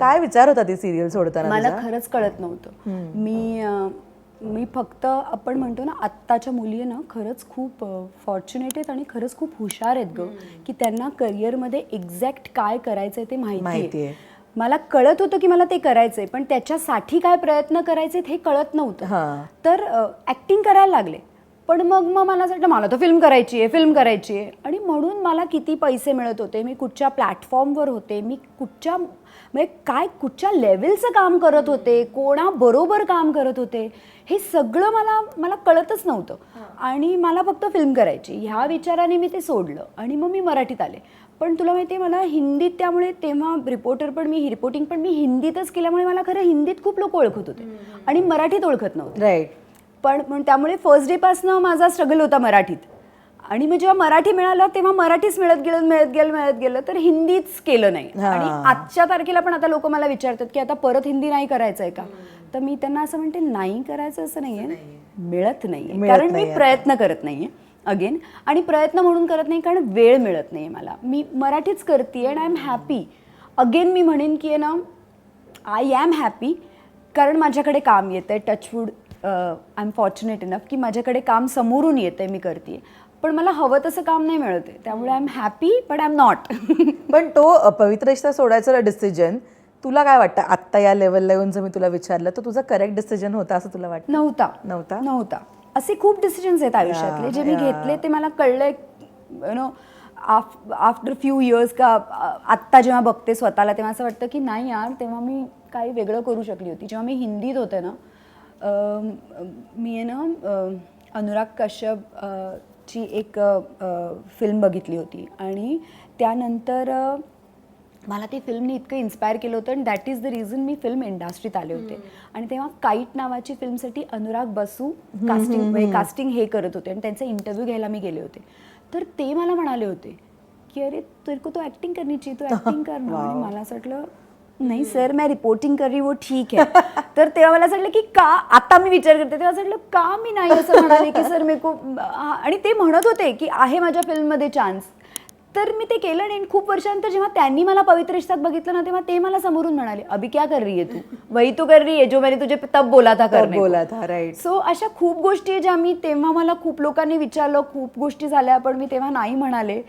काय विचार होता ती सिरियल सोडताना मला तुझा? खरंच कळत नव्हतं. मी अं, मी फक्त आपण म्हणतो ना आत्ताच्या मुली ना खरंच खूप फॉर्च्युनेट आहेत आणि खरंच खूप हुशार आहेत ग. की त्यांना करिअरमध्ये एक्झॅक्ट काय करायचंय ते माहिती माहितीये. आहे. मला कळत होतं की मला ते करायचंय पण त्याच्यासाठी काय प्रयत्न करायचे हे कळत नव्हतं. हा. तर ॲक्टिंग करायला लागले. पण मग मग मला असं वाटलं मला तर फिल्म करायची आहे फिल्म करायची आहे. आणि म्हणून मला किती पैसे मिळत होते मी कुठच्या प्लॅटफॉर्मवर होते मी कुठच्या म्हणजे काय कुठच्या लेवलचं काम करत होते कोणाबरोबर काम करत होते हे सगळं मला मला कळतच नव्हतं. आणि मला फक्त फिल्म करायची. ह्या विचाराने मी ते सोडलं. आणि मग मी मराठीत आले. पण तुला माहिती आहे मला हिंदीत त्यामुळे तेव्हा रिपोर्टर पण मी रिपोर्टिंग पण मी हिंदीतच केल्यामुळे मला खरं हिंदीत खूप लोक ओळखत होते. आणि मराठीत ओळखत नव्हते. राईट पण पण त्यामुळे फर्स्ट डेपासनं माझा स्ट्रगल होता मराठीत. आणि मग जेव्हा मराठी मिळालं तेव्हा मराठीच मिळत गेलं मिळत गेलं मिळत गेलं तर हिंदीच केलं नाही. आणि आजच्या तारखेला पण आता लोक मला विचारतात की आता परत हिंदी नाही करायचं आहे का? तर मी त्यांना असं म्हणते नाही करायचं असं नाहीये. मिळत नाहीये. कारण मी. प्रयत्न करत नाहीये. अगेन आणि प्रयत्न म्हणून करत नाही कारण वेळ मिळत नाही मला. मी मराठीच करते आणि आय एम हॅपी अगेन मी म्हणेन की आहे ना आय ॲम हॅपी कारण माझ्याकडे काम येतं आहे touchwood I am fortunate enough की माझ्याकडे काम समोरून येतं मी करते पण मला हवं तसं काम नाही मिळत आहे त्यामुळे I am happy but I am not पण तो पवित्र रिश्ता सोडायचा डिसिजन तुला काय वाटतं? आत्ता या लेवलला येऊन जर मी तुला विचारलं तर तुझा करेक्ट डिसिजन होता असं तुला वाटतं? नव्हता. नव्हता? नव्हता. असे खूप डिसिजन्स आहेत आयुष्यातले जे मी घेतले ते मला कळलंय you know after few years का आत्ता जेव्हा बघते स्वतःला तेव्हा असं वाटतं की नाही यार तेव्हा मी काही वेगळं करू शकली होती. जेव्हा मी हिंदीत होते ना मी आहे ना अनुराग कश्यप ची एक फिल्म बघितली होती. आणि त्यानंतर मला ती फिल्मने इतकं इन्स्पायर केलं होतं आणि दॅट इज द रिझन मी फिल्म इंडस्ट्रीत आले होते. आणि तेव्हा काईट नावाची फिल्मसाठी अनुराग बसू कास्टिंग कास्टिंग हे करत होते आणि त्यांचा इंटरव्ह्यू घ्यायला मी गेले होते. तर ते मला म्हणाले होते की अरे तेरे को तो ऍक्टिंग चाहिए तू ऍक्टिंग कर ना. आणि मला असं वाटलं नाही सर मैं रिपोर्टिंग कर रही वो ठीक है. तर तेव्हा मला असं वाटलं की का आता मी विचार करते तेव्हा असं वाटलं का मी नाही असं म्हणाले की सर मी खूप आणि ते म्हणत होते की आहे माझ्या फिल्ममध्ये चान्स तर मी ते केलं नाही खूप वर्षानंतर जेव्हा त्यांनी मला पवित्र रिश्तात बघितलं ना तेव्हा ते मला समोरून म्हणाले अभि क्या कर रही है तू? वही तू कर रही है जो मैंने तुझे तब बोला था तब करने को." बोला था, right. सो अशा खूप गोष्टी आहे ज्या मी तेव्हा मला खूप लोकांनी विचारलं खूप गोष्टी झाल्या पण मी तेव्हा नाही म्हणाले.